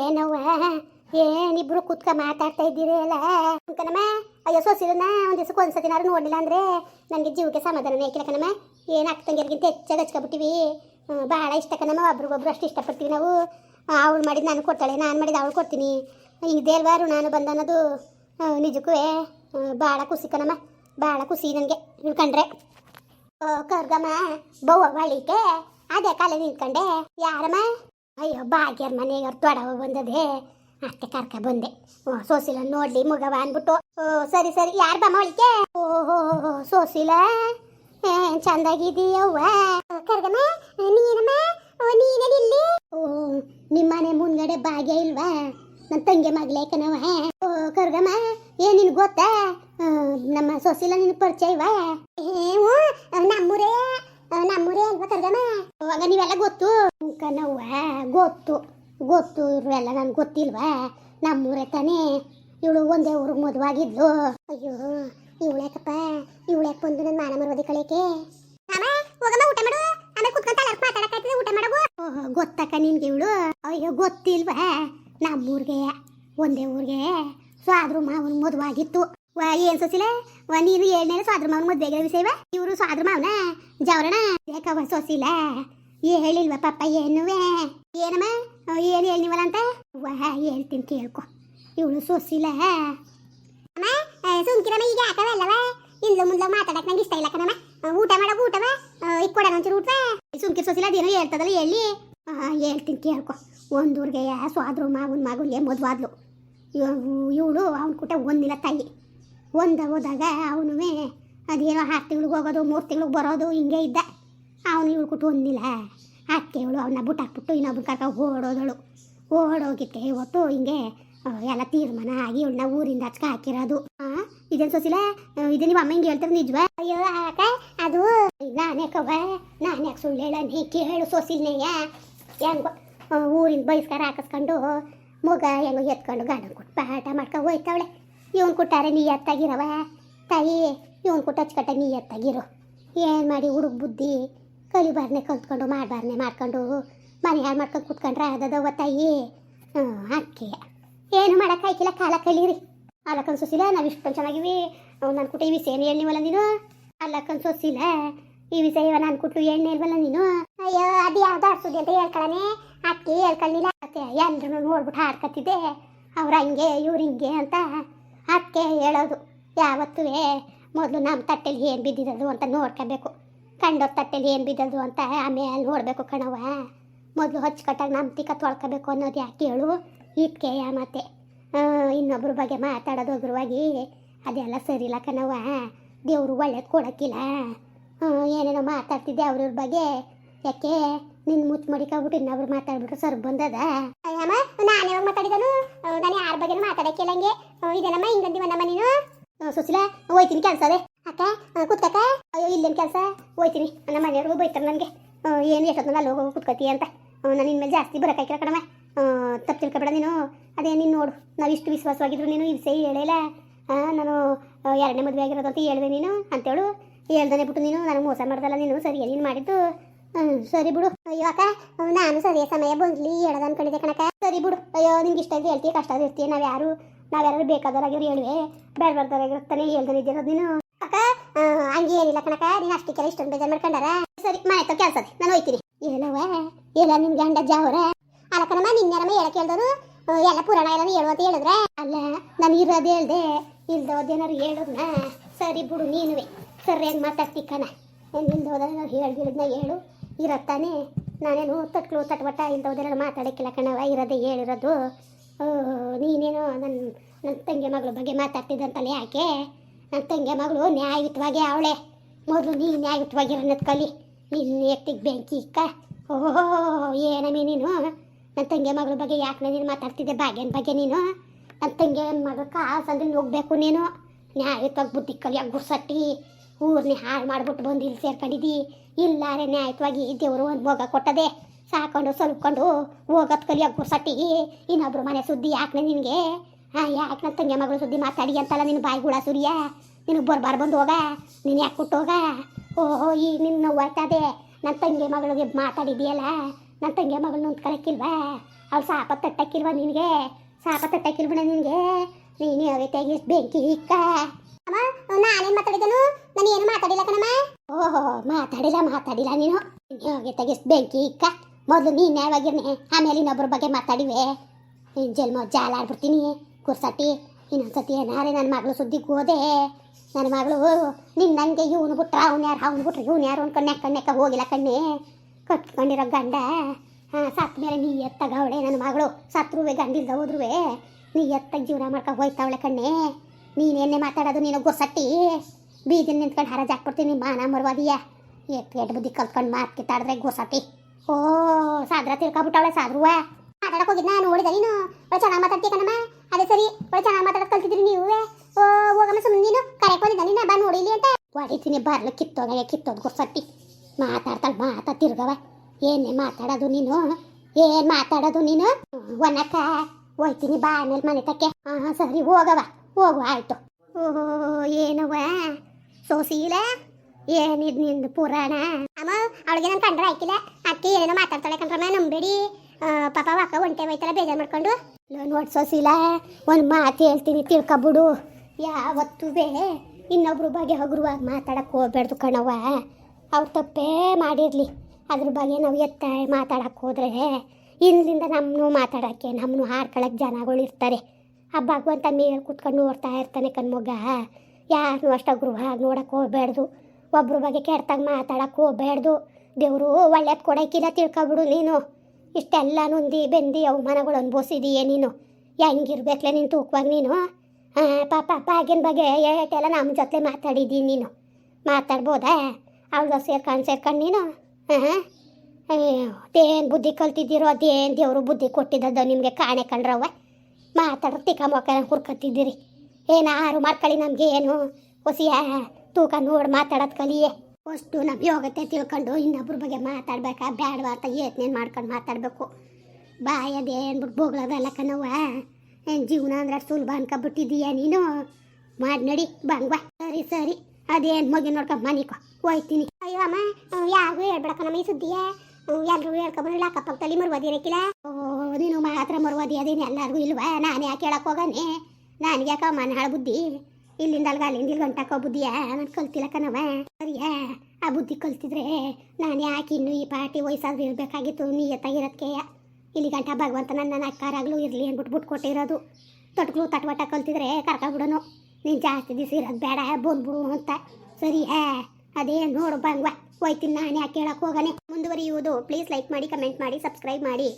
ಏನವ್ವ? ಏನಿಬ್ರು ಕುತ್ಕ ಮಾತಾಡ್ತಾ ಇದ್ದೀರಿ ಅಲ್ಲ ಕಣಮ್ಮ ಅಯ್ಯೋ ಸೊಸಿರನ್ನ ಒಂದು ದಿವಸಕ್ಕೆ ಒಂದ್ಸತಿನಾರು ನೋಡಲಿಲ್ಲ ಅಂದ್ರೆ ನನಗೆ ಜೀವಕ್ಕೆ ಸಮಾಧಾನ ಏಕಿಲ್ಲ ಕಣಮ್ಮ. ಏನು ಅಕ್ಕಂಗಿರ್ಗಿಂತ ಹೆಚ್ಚಾಗಿ ಹಚ್ಕೊಬಿಟ್ಟಿವಿ. ಭಾಳ ಇಷ್ಟ ಕಣಮ್ಮ. ಒಬ್ರಿಗೊಬ್ರು ಅಷ್ಟು ಇಷ್ಟಪಡ್ತೀವಿ ನಾವು. ಅವಳು ಮಾಡಿದ ನಾನು ಕೊಡ್ತಾಳೆ ನಾನು ಮಾಡಿದ ಅವಳು ಕೊಡ್ತೀನಿ. ಈಗ ಅಲ್ವಾ ಋಣಾನು ಬಂದ ಅನ್ನೋದು? ಆ, ನಿಜಕ್ಕೂ ಭಾಳ ಖುಷಿ ಕಣಮ್ಮ. ಭಾಳ ಖುಷಿ ನನಗೆ. ಇಳ್ಕಂಡ್ರೆ ಕರ್ಗಮ್ಮ ಬವ್ವ ಬಳಿಕೆ ಅದೇ ಕಾಲ ನಿಂತ್ಕೊಂಡೆ. ಯಾರಮ್ಮ? ಅಯ್ಯೋ, ಭಾಗ್ಯರ ಮನೆಗೆ ದೊಡವ ಬಂದದೆ ಅತ್ತೆ ಕರ್ಕ ಬಂದೆ. ಓ, ಸೋಸಿಲ ನೋಡ್ಲಿ ಮುಗವ ಅನ್ಬಿಟ್ಟು ಓ, ಸರಿ ಸರಿ, ಯಾರು ಬಮ್ಮ ಒಳಿಕೆ ಓಹೋ ಸೋಸಿಲ. ಏನ್ ಚಂದಾಗಿದೀಯವ್ವ ಕರ್ಗಮ್ಮ ನೀನಮ್ಮ? ಓ ನೀನೇನಿಲ್ಲಿ ಓ, ನಿಮ್ಮನೆ ಮುಂದ್ಗಡೆ ಭಾಗ್ಯ ಇಲ್ವಾ? ನನ್ನ ತಂಗಿ ಮಗ್ಲೇಕನವ ಓ, ಕರ್ಗಮ್ಮ ಏನ್ ನಿನ್ ಗೊತ್ತಾ? ನಮ್ಮ ಸೋಸಿಲ ನಿನ್ ಪರಿಚಯ ಇವಾ ಏ ನಮ್ಮೂರೇ ನಮ್ಮೂರೇ ಅಲ್ವಾ ಕರ್ಗಮ್ಮ ಅವಾಗ ನೀವೆಲ್ಲ ಗೊತ್ತು? ಕಣವ್ವ ಗೊತ್ತು ಗೊತ್ತು ಇವ್ರೆಲ್ಲ ನನ್ಗೆ ಗೊತ್ತಿಲ್ವಾ? ನಮ್ಮೂರೇ ತಾನೇ. ಇವಳು ಒಂದೇ ಊರು ಮದುವಾಗಿದ್ಲು. ಅಯ್ಯೋ ಇವಳ್ಯಾಕಪ್ಪ ಇವಳ್ಯಾಕ ಬಂದು ನನ್ನ ಮಾನ ಮರೋದಿ ಮಾಡಬು ಗೊತ್ತಕ್ಕ ನಿನ್ಗೆ ಇವಳು? ಅಯ್ಯೋ, ಗೊತ್ತಿಲ್ವಾ? ನಮ್ಮೂರ್ಗೆ ಒಂದೇ ಊರಿಗೆ. ಸ್ವಾದ್ರ ಮಾವನ ಮದುವಾಗಿತ್ತು. ವಾ ಏನ್ ಸೊಸಿಲೆ ವಾ ನೀನು ಏಳ್ನೇ ಸಾದ್ರ ಮಾವನ ಮದ್ವೆಗೆ ವಿಷಯವ ಇವರು ಸಾದ್ರ ಮಾವನ ಜವರಣ ಯಾಕವ ಸೊಸಿಲ ಏ ಹೇಳಿಲ್ವ ಪಾಪ ಏನುವೆ ಏನಮ್ಮ ಏನ್ ಹೇಳಿವಲ್ಲ ಅಂತ ವಾ ಹೇಳ್ತೀನಿ ಕೇಳ್ಕೊ ಇವಳು ಸೊಸಿಲ ಅಮ್ಮ ಸುಮ್ಕಿರಮ್ಮ ಈಗ ಆಟವಲ್ಲವ ಇಂದ್ಲು ಮುಂದ್ಲು ಮಾತಾಡಕ್ ನಂಗೆ ಇಷ್ಟ ಇಲ್ಲ ಕಣಮ್ಮ ಊಟ ಮಾಡೋ ಊಟವ ಈಗ ಕೊಡೋಣ ಒಂಚೂರು ಊಟವ ಸುಮ್ಕಿರ್ ಸೊಸಿಲ ಅದೇನೋ ಹೇಳ್ತದಲ್ಲ ಹೇಳಿ ಹೇಳ್ತೀನಿ ಕೇಳ್ಕೊ ಒಂದೂರ್ಗೆ ಸ್ವಾದ್ರು ಮಾವನ ಮೊದ್ವಾದ್ಲು ಮದುವಾದ್ಲು ಇವಳು ಅವನ ಕೂಟ ಒಂದಿಲ್ಲ ತಾಯಿ ಒಂದ ಹೋದಾಗ ಅವನು ಅದೇನೋ ಆರು ತಿಂಗ್ಳಿಗೆ ಹೋಗೋದು, ಮೂರು ತಿಂಗ್ಳಿಗೆ ಬರೋದು, ಹಿಂಗೆ ಇದ್ದ. ಅವನು ಇವಳು ಕುಟ್ಟು ಒಂದಿಲ್ಲ. ಅದಕ್ಕೆ ಇವಳು ಅವನ್ನ ಬುಟ್ಟಾಕ್ಬಿಟ್ಟು ಇನ್ನೊಬ್ರು ಕರ್ಕ ಓಡೋದಳು. ಓಡೋಗಿಕ್ಕೆ ಇವತ್ತು ಹಿಂಗೆ ಎಲ್ಲ ತೀರ್ಮಾನ ಆಗಿ ಇವಳನ್ನ ಊರಿಂದ ಹಚ್ಕ ಹಾಕಿರೋದು. ಇದೇನು ಸೊಸಿಲ? ಇದು ನಿಮ್ಮ ಅಮ್ಮ ಹಿಂಗೆ ಹೇಳ್ತಾರೆ ನಿಜ್ವ? ಅಯ್ಯೋ, ಆಕ, ಅದು, ನಾನೇ ಕವ ನಾನೇ ಯಾಕೆ ಸುಳ್ಳು ಹೇಳ ನೀ ಕೇಳು ಸೊಸಿಲ್ನೇಯ? ಹೆಂಗ ಊರಿಂದ ಬಯಸ್ಕರ ಹಾಕಿಸ್ಕೊಂಡು, ಮಗ ಹೆಂಗ ಎತ್ಕೊಂಡು ಗಾಡ ಕೊಟ್ಟು ಪಾಠ ಮಾಡ್ಕೊಂಡು ಹೋಯ್ತವಳೆ. ಇವನ್ ಕೊಟ್ಟಾರೆ ನೀ ಎತ್ತಾಗಿರವ? ತಾಯಿ, ಇವನ್ ಕೊಟ್ಟು ಹಚ್ಕಟ್ಟ ನೀ ಎತ್ತಾಗಿರು. ಏನು ಮಾಡಿ ಹುಡುಗ ಬುದ್ಧಿ? ಕಲಿಬಾರ್ನೆ ಕಲ್ತ್ಕೊಂಡು, ಮಾಡಬಾರ್ನೆ ಮಾಡ್ಕೊಂಡು, ಮನೆ ಹಾಳು ಮಾಡ್ಕೊಂಡು ಕುತ್ಕೊಂಡ್ರೆ ಅದದವ ತಾಯಿ? ಹ್ಞೂ ಅಕ್ಕಿ ಏನು ಮಾಡೋಕ್ಕಾಯ್ಕಿಲ್ಲ ಕಾಲ ಕಲೀರಿ ಅಲ್ಲಕ್ಕನ್ ಸೊಸಿಲ್ಲ ನಾವು ಇಷ್ಟೊಂದು ಚೆನ್ನಾಗಿವಿ ನಾನು ಕೊಟ್ಟು ಈ ವಿಷಯ ಏನು ಹೇಳಿವಲ್ಲ ನೀನು? ಅಲ್ಲಕ್ಕನ್ ಸೊಸಿಲ್ಲ ಈ ವಿಷಯ ಇವ ನಾನು ಕುಟ್ಟು ಎಣ್ಣೆ ಇಲ್ವಲ್ಲ ನೀನು? ಅಯ್ಯೋ, ಅದು ಯಾವ್ದು ಆಡ್ಸುದಿ ಅಂತ ಹೇಳ್ಕೊಳ್ಳನೆ ಅಕ್ಕಿ ಹೇಳ್ಕೊಳ್ಳಿಲ್ಲ ಅತ್ತೆ ಎಲ್ಲರೂ ನೋಡ್ಬಿಟ್ಟು ಹಾಡ್ಕತ್ತಿದ್ದೆ. ಅವ್ರು ಹಂಗೆ, ಇವ್ರು ಹಿಂಗೆ ಅಂತ. ಅದಕ್ಕೆ ಹೇಳೋದು, ಯಾವತ್ತೂ ಮೊದಲು ನಮ್ಮ ತಟ್ಟೆಲಿ ಏನು ಬಿದ್ದಿರೋದು ಅಂತ ನೋಡ್ಕೋಬೇಕು. ಕಂಡೋರ್ ತಟ್ಟೆಲಿ ಏನು ಬಿದ್ದದು ಅಂತ ಆಮೇಲೆ ನೋಡಬೇಕು ಕಣವ ಮೊದಲು ಹಚ್ಚಿಕಟ್ಟಾಗಿ ನಮ್ಮ ತಿಕ್ಕ ತೊಳ್ಕೋಬೇಕು ಅನ್ನೋದು ಯಾಕೆ ಹೇಳು? ಇದಕ್ಕೆ ಮತ್ತೆ? ಇನ್ನೊಬ್ರ ಬಗ್ಗೆ ಮಾತಾಡೋದು ಗುರುವಾಗಿ ಅದೆಲ್ಲ ಸರಿ ಇಲ್ಲ ಕಣವ ದೇವರು ಒಳ್ಳೇದು ಕೊಡೋಕ್ಕಿಲ್ಲ. ಏನೇನೋ ಮಾತಾಡ್ತಿದ್ದೆ ಅವ್ರವ್ರ ಬಗ್ಗೆ. ಯಾಕೆ? ನಿನ್ನ ಮುಚ್ಚ ಮಡಿಕೊಬಿಟ್ಟು ಇನ್ನೊಬ್ರು ಮಾತಾಡ್ಬಿಟ್ರು ಸರ್, ಬಂದದ? ಅಯ್ಯಮ್ಮ, ನಾನು ಯಾವಾಗ ಮಾತಾಡಿದನು? ನಾನು ಯಾರ ಬಗ್ಗೆ ಮಾತಾಡಕ್ಕಿಲ್ಲ ಹಂಗೆ ಇದೇನಮ್ಮ ಹಿಂಗಂದಿವನಮ್ಮ ನೀನು? ಸುಶೀಲ, ಹೋಯ್ತೀನಿ ಕೆಲಸ ಅದೇ. ಅಕ್ಕ ಕುತ್ಕಕ್ಕ? ಅಯ್ಯೋ, ಇಲ್ಲೇನು ಕೆಲಸ? ಹೋಯ್ತೀನಿ. ನಮ್ಮ ಮನೆಯವ್ರಿಗೂ ಬೈತಾರೆ ನನಗೆ. ಏನು ಎಷ್ಟೊತ್ತು ಅಲ್ಲಿ ಹೋಗೋ ಕೂತ್ಕತಿ ಅಂತ. ನಾನು ಇನ್ಮೇಲೆ ಜಾಸ್ತಿ ಬರೋಕ್ಕಾಗಿಲ್ಲ ಕಣಮ್ಮ ತಪ್ಪು ತಿಳ್ಕೊಬೇಡ ನೀನು. ಅದೇ, ನೀನು ನೋಡು. ನಾವು ಇಷ್ಟು ವಿಶ್ವಾಸವಾಗಿದ್ರು ನೀನು ವಿಷಯ ಹೇಳಿಲ್ಲ ನಾನು ಎರಡನೇ ಮದುವೆ ಆಗಿರೋದು ಅಂತ ಹೇಳಿದೆ ನೀನು ಅಂತೇಳು ಹೇಳ್ದಾನೆ ಬಿಟ್ಟು ನೀನು, ನನಗೆ ಮೋಸ ಮಾಡ್ದಲ್ಲ ನೀನು ಸರಿ ನೀನು ಮಾಡಿದ್ದು ಹ್ಞೂ ಸರಿ ಬಿಡು. ಅಯ್ಯೋ ಅಕ್ಕ ನಾನು ಸರಿಯ ಸಮಯ ಬಂದ್ಲಿ, ಹೇಳದ ಅನ್ಕೊಂಡಿದ್ದೆ ಕಣಕ ಸರಿ ಬಿಡು. ಅಯ್ಯೋ, ನಿಂಗೆ ಇಷ್ಟ ಇದ್ದು ಹೇಳ್ತೀಯ, ಕಷ್ಟ ಇರ್ತೀಯ ನಾವು ಯಾರು ನಾವು ಯಾರು ಬೇಕಾದವರಾಗಿರೋ ಹೇಳುವೆ. ಬೇಡ ಬೇಡದವರಾಗಿರ್ತಾನೆ ಹೇಳ್ದಾನೆ ಇದ್ದಿರೋದು ನೀನು. ಅಕ್ಕ ಹಂಗೆ ಏನಿಲ್ಲ ಕಣಕ ನೀನು ಅಷ್ಟಕ್ಕೆಲ್ಲ ಇಷ್ಟೊಂದು ಬೇಜಾರು ಮಾಡ್ಕೊಂಡಾರ? ಸರಿ, ಮನೆ ತೋ ಕೆಲಸ ನಾನು ಹೋಯ್ತೀನಿ. ಏನವ ಎಲ್ಲ ನಿಮ್ಗೆ ಗಂಡ ಜಾವರ ಅಲ್ಲ ಕಣಮ್ಮ ನಿನ್ನೆರಮ್ಮ ಹೇಳಕ್ ಹೇಳ್ದವರು ಎಲ್ಲ ಪುರಾಣ ಎಲ್ಲ ಹೇಳು ಅಂತ ಹೇಳಿದ್ರೆ? ಅಲ್ಲ, ನಾನು ಇರೋದು ಹೇಳ್ದೆ. ಇಲ್ದೋದೇನಾರು ಹೇಳುದ್ನ? ಸರಿ ಬಿಡು, ನೀನುವೆ. ಸರಿ ಹೆಂಗೆ ಮಾತಾಡ್ತಿ ಕಣ. ನಿಲ್ದೋದ್ರೆ ನಾವು ಹೇಳ್ದಿರೋದನ್ನ ಹೇಳು. ಇರತ್ತಾನೆ? ನಾನೇನು ತಟ್ಲು ತಟ್ವಟ ಇಲ್ದೋದೆಲ್ಲ ಮಾತಾಡೋಕ್ಕಿಲ್ಲ ಕಣವ ಇರೋದೇ ಹೇಳಿರೋದು. ನೀನೇನೋ ನೀನೇನು ನನ್ನ ತಂಗಿ ಮಗಳ ಬಗ್ಗೆ ಮಾತಾಡ್ತಿದ್ದಂತಲ್ಲ ಯಾಕೆ? ನನ್ನ ತಂಗಿ ಮಗಳು ನ್ಯಾಯಯುತವಾಗಿ ಅವಳೆ. ಮೊದಲು ನೀ ನ್ಯಾಯಯುತವಾಗಿರೋದ್ ಕಲಿ. ನಿನ್ನ ಎತ್ತಿಗೆ ಬೆಂಕಿ ಇಕ್ಕ. ಓಹೋ ಏನಮ್ಮಿ ನೀನು? ನನ್ನ ತಂಗಿ ಮಗಳ ಬಗ್ಗೆ ಯಾಕೆ ನೀನು ಮಾತಾಡ್ತಿದ್ದೆ? ಭಾಗ್ಯನ ಬಗ್ಗೆ ನೀನು? ನನ್ನ ತಂಗಿ ಮಗಳ ಕಾಸಂದ್ರೆ ಹೋಗ್ಬೇಕು ನೀನು. ನ್ಯಾಯಯುತವಾಗಿ ಬುದ್ಧಿ ಕಲಿಯಾಗಿ ಗುರ್ಸಟ್ಟಿ. ಊರ್ನಿ ಹಾಳು ಮಾಡಿಬಿಟ್ಟು ಬಂದು ಇಲ್ಲಿ ಸೇರ್ಕೊಂಡಿದ್ದಿ ಇಲ್ಲಾರೆ ನ್ಯಾಯವಾಗಿ ದೇವರು ಒಂದು ಭೋಗ ಕೊಟ್ಟದೆ. ಸಾಕೊಂಡು ಸ್ವಲ್ಪಕೊಂಡು ಹೋಗೋದು ಕಲಿಯೋಕೆ ಗುರ್ಸಟ್ಟಿ ಇನ್ನೊಬ್ರು ಮನೆ ಸುದ್ದಿ ಯಾಕೆ ನಿನಗೆ? ಹಾಂ ಯಾಕೆ ನನ್ನ ತಂಗಿ ಮಗಳು ಸುದ್ದಿ ಮಾತಾಡಿ ಅಂತಲ್ಲ ನಿನ್ನ ಬಾಯಿ ಗುಳ ಸುರಿಯ? ನಿನಗೆ ಬರ್ಬಾರ್ ಬಂದು ಹೋಗ. ನೀನು ಯಾಕೆ ಕೊಟ್ಟೋಗ ಓಹೋ ಈಗ ನಿನ್ನ ನೋವಾಗ್ತದೆ ನನ್ನ ತಂಗಿ ಮಗಳಿಗೆ ಮಾತಾಡಿದೆಯಲ್ಲ ನನ್ನ ತಂಗಿ ಮಗಳು ನಿಂತ್ಕೊಳಕ್ಕಿಲ್ವಾ ಅವ್ಳು ಸಾಪ ತಟ್ಟಕ್ಕಿಲ್ವ ನಿನಗೆ? ಸಾಪ ತಟ್ಟಕ್ಕಿಲ್ಬಿಡ ನಿನಗೆ? ನೀನು ಯಾವ ಬೆಂಕಿ ಇಕ್ಕ ಅಮ್ಮ, ನಾನೇನು ಮಾತಾಡಿದನು? ನಾನು ಏನು ಮಾತಾಡಿಲ್ಲ ಕಣಮ್ಮ? ಓಹೋ, ಮಾತಾಡಿಲ್ಲ ಮಾತಾಡಿಲ್ಲ ನೀನು. ಹೋಗಿ ತೆಗಿಸ್ ಬೆಂಕಿ ಇಕ್ಕ. ಮೊದಲು ನೀನು ಯಾವಾಗಿರ್ನೆ ಆಮೇಲೆ ಇನ್ನೊಬ್ಬರ ಬಗ್ಗೆ ಮಾತಾಡಿವೆ. ನಿನ್ನ ಜನ್ಮ ಜಾಲ ಆಡ್ಬಿಡ್ತೀನಿ ಕುರ್ಸಟ್ಟಿ ಇನ್ನೊಂದ್ಸತಿ ಏನಾರೆ ನನ್ನ ಮಗಳು ಸುದ್ದಿ ಹೋದೆ. ನನ್ನ ಮಗಳು ನಿನ್ನ ನಂಗೆ ಇವನು ಬಿಟ್ರ, ಅವ್ನು ಯಾರು? ಅವ್ನು ಬಿಟ್ರೆ ಇವನು ಯಾರು ಅನ್ಕೊಂಡು ಕಣ್ಣೆ ಕಣ್ಣೆಕ್ಕ ಹೋಗಿಲ್ಲ ಕಣ್ಣೆ. ಕಟ್ಕೊಂಡಿರೋ ಗಂಡ ಹಾಂ ಸತ್ತ ಮೇಲೆ ನೀ ಎತ್ತಾಗವಳೆ ನನ್ನ ಮಗಳು. ಸತ್ರುವೆ, ಗಂಡಿಲ್ದ ಹೋದ್ರುವೆ. ನೀ ಎತ್ತಾಗ ಜೀವನ ಮಾಡ್ಕೊಂಡು ಹೋಯ್ತಾವಳೆ ಕಣ್ಣೆ. ನೀನೇನೆ ಮಾತಾಡೋದು ನೀನು ಗೊಸಟ್ಟಿ. ಬೀದಿನ ನಿಂತ್ಕೊಂಡು ಹರಾಜ್ ಹಾಕ್ಬಿಡ್ತೀನಿ ಮಾನ ಮರ್ವಾದಿಯ. ಎಟ್ ಎಟ್ ಬುದ್ಧಿ ಕಲ್ತ್ಕೊಂಡು ಮಾತು ಕಿತ್ತಾಡಿದ್ರೆ ಗೊಸಟ್ಟಿ ಓ ಸಾದ್ರ ತಿಳ್ಕೊಬಿಟ್ಟವಳೆ ಸಾದ್ರುವ ಮಾತಾಡಕ್ ಹೋಗಿದ್ನ? ನೋಡಿದ ನೀನು? ಒಳ್ಳೆ ಚೆನ್ನಾಗಿ ಮಾತಾಡ್ತೀಯ ಕಣಮ್ಮ? ಅದೇ ಸರಿ, ಒಳ್ಳೆ ಚೆನ್ನಾಗಿ ಮಾತಾಡಕ್ ಕಲ್ತಿದ್ರಿ ನೀವು. ಓ, ಹೋಗಮ್ಮ ಸುಮ್ಮನೆ ನೀನು. ಕರೆಕ್ಟ್ ಬಂದಿದ್ದ ನೀನು? ಬಾ ನೋಡಿಲಿ ಅಂತ. ಹೊಡಿತೀನಿ, ಬರ್ಲು ಕಿತ್ತೋಗ ಕಿತ್ತೋದು ಗೊಸಟ್ಟಿ ಮಾತಾಡ್ತಾಳೆ ಮಾತಾ ತಿರ್ಗವ. ಏನೇ ಮಾತಾಡೋದು ನೀನು? ಏನ್ ಮಾತಾಡೋದು ನೀನು? ಒನಕ, ಹೋಯ್ತೀನಿ ಬಾ, ಆಮೇಲೆ ಮನೆ ತಕ್ಕೆ. ಹಾ ಸರಿ, ಹೋಗವ. ಹೋಗು, ಆಯ್ತು. ಓಹೋ ಏನವ ಸೋಸಿಲ ಏನಿದ್ ನಿಂದು ಪುರಾಣ? ಅಮ್ಮ, ಅವಳಿಗೆ ನಾನು ಕಂಡ್ರೆ ಹಾಕಿಲ್ಲ ಅಕ್ಕಿ ಏನೇನೋ ಮಾತಾಡ್ತಾಳೆ ಕಂಡ್ರಮ್ಮ ನಂಬೇಡಿ. ಪಾಪ ವಾಕ ಒಂಟೆ ಹೋಯ್ತಲ್ಲ, ಬೇಜಾರು ಮಾಡ್ಕೊಂಡು. ನೋಡಿ ಸೋಸಿಲ ಒಂದು ಮಾತು ಹೇಳ್ತೀನಿ, ತಿಳ್ಕೊಬಿಡು. ಯಾವತ್ತುವೆ ಇನ್ನೊಬ್ರ ಬಗ್ಗೆ ಹಗುರುವಾಗಿ ಮಾತಾಡಕ್ಕೆ ಹೋಗ್ಬಾರ್ದು ಕಣವ್ವ. ಅವ್ರು ತಪ್ಪೇ ಮಾಡಿರಲಿ. ಅದ್ರ ಬಗ್ಗೆ ನಾವು ಎತ್ತ ಮಾತಾಡಕ್ಕೆ ಹೋದ್ರೆ, ಇಲ್ಲಿಂದ ನಮ್ಮನ್ನು ಮಾತಾಡೋಕ್ಕೆ ನಮ್ಮನ್ನು ಹಾಡ್ಕೊಳಕ್ಕೆ ಜನಗಳು ಇರ್ತಾರೆ. ಆ ಭಗವಂತ ಮೇಲೆ ಕುತ್ಕೊಂಡು ನೋಡ್ತಾ ಇರ್ತಾನೆ ಕಣ್ಮೊಗ್ಗ ಯಾರನ್ನೂ ಅಷ್ಟು ಗೃಹ ನೋಡಕ್ಕೆ ಹೋಗ್ಬೇಡ್ದು ಒಬ್ರ ಬಗ್ಗೆ ಕೆಡ್ತಾಗ ಮಾತಾಡಕ್ಕೆ ಹೋಗ್ಬೇಡ್ದು ದೇವರು ಒಳ್ಳೇದು ಕೊಡೋಕ್ಕಿಲ್ಲ ತಿಳ್ಕೊಬಿಡು ನೀನು. ಇಷ್ಟೆಲ್ಲ ನೊಂದಿ ಬೆಂದಿ ಅವಮಾನಗಳು ಅನುಭವಿಸಿದೀಯೇ ನೀನು. ಹೆಂಗಿರ್ಬೇಕಲೆ ನೀನು ತೂಕವಾಗಿ ನೀನು? ಹಾಂ, ಪಾಪ ಪಾಗಿನ ಬಗ್ಗೆ ಏಟೆಲ್ಲ ನಮ್ಮ ಜೊತೆ ಮಾತಾಡಿದ್ದೀನಿ ನೀನು. ಮಾತಾಡ್ಬೋದಾ? ಅವಳು ಸೇರ್ಕೊಂಡು ಸೇರ್ಕೊಂಡು ನೀನು? ಹಾಂ ಅದೇನು ಬುದ್ಧಿ ಕಲ್ತಿದ್ದೀರೋ, ಅದೇನು ದೇವರು ಬುದ್ಧಿ ಕೊಟ್ಟಿದ್ದದ್ದು ನಿಮಗೆ ಕಾಣೆ ಕಂಡ್ರವ್ವ? ಮಾತಾಡ್ರ ತಿಕ್ಕ ಮೊಕ್ಕ ಹುರ್ಕತ್ತಿದ್ದೀರಿ. ಏನಾರು ಮಾಡ್ಕೊಳ್ಳಿ ನಮಗೆ ಏನು? ಹೊಸಿಯ ತೂಕ ನೋಡಿ ಮಾತಾಡೋದು ಕಲಿಯೇ. ಅಷ್ಟು ನಮ್ಮ ಯೋಗತೆ ತಿಳ್ಕೊಂಡು ಇನ್ನೊಬ್ರ ಬಗ್ಗೆ ಮಾತಾಡ್ಬೇಕಾ? ಬ್ಯಾಡವಾ ಅಂತ ಯತ್ನೇನು ಮಾಡ್ಕೊಂಡು ಮಾತಾಡಬೇಕು. ಬಾಯ ಅದೇನ್ಬಿಟ್ಟು ಬೋಗ್ಳದಲ್ಲ ಕಣವ್ವ. ಏನು ಜೀವನ ಅಂದ್ರೆ ಸುಲಭ ಅನ್ಕೊಬಿಟ್ಟಿದೀಯ ನೀನು? ಮಾಡಿ ನಡಿ ಬಂಗ್ವಾ ಸರಿ ಸರಿ. ಅದೇನು ಮಗಿ ನೋಡ್ಕೊಂಡು ಮನಿಕೋ ಹೋಯ್ತೀನಿ. ಅಯ್ಯೋ ಅಮ್ಮ ಯಾರಿಗೂ ಹೇಳ್ಬೇಡಕ್ಕ ಈ ಸುದ್ದಿಯ. ಎಲ್ರಿಗೂ ಹೇಳ್ಕೊಂಬರಲ್ಲ ಅಕ್ಕಪಕ್ಕದಲ್ಲಿ ಮರುವದಿರಕ್ಕಿಲ್ಲ ಓ, ನೀನು ಮಾತ್ರ ಮರುವದಿ, ಅದೇನು ಎಲ್ಲರಿಗೂ ಇಲ್ವಾ? ನಾನು ಯಾಕೆ ಹೇಳಕ್ಕೆ ಹೋಗನೆ? ನನಗೆ ಯಾಕೆ ಮನೆ ಹಾಳು ಬುದ್ಧಿ. ಇಲ್ಲಿಂದ ಅಲ್ಗ ಅಲ್ಲಿಂದ ಇಲ್ಲಿ ಗಂಟಾಕೋ ಬುದ್ಧಿಯ? ನಾನು ಕಲ್ತಿಲ್ಲ ಕಣವ ಸರಿಯಾ? ಆ ಬುದ್ಧಿ ಕಲ್ತಿದ್ರೆ ನಾನು ಯಾಕೆ ಇನ್ನು ಈ ಪಾರ್ಟಿ ವಯಸ್ಸಾದ್ರೂ ಇರಬೇಕಾಗಿತ್ತು ನೀಯತ್ತಾಗಿರೋದಕ್ಕೆ ಇಲ್ಲಿ ಗಂಟ ಭಗವಂತ ನನ್ನ ಅಕ್ಕಾರಾಗ್ಲೂ ಇರಲಿ ಅಂದ್ಬಿಟ್ಟು ಬಿಟ್ಟು ಕೊಟ್ಟಿರೋದು ತೊಟ್ಗಳು ತಟವಟ ಕಲ್ತಿದ್ರೆ ಕರ್ಕೊಬಿಡೋನು ನೀನು ಜಾಸ್ತಿ ದಿವಸ ಇರೋದು ಬೇಡ, ಬಂದ್ಬಿಡು ಅಂತ. ಸರಿ ಹೇ ಅದೇ ನೋಡು ಬಂಗ್ವ. ಹೋಯ್ತೀನಿ ನಾನು, ಯಾಕೆ ಹೇಳಕ್ಕೆ ಹೋಗನೆ? ಮುಂದುವರಿಯುವುದು. ಪ್ಲೀಸ್ ಲೈಕ್ ಮಾಡಿ, ಕಮೆಂಟ್ ಮಾಡಿ, ಸಬ್ಸ್ಕ್ರೈಬ್ ಮಾಡಿ.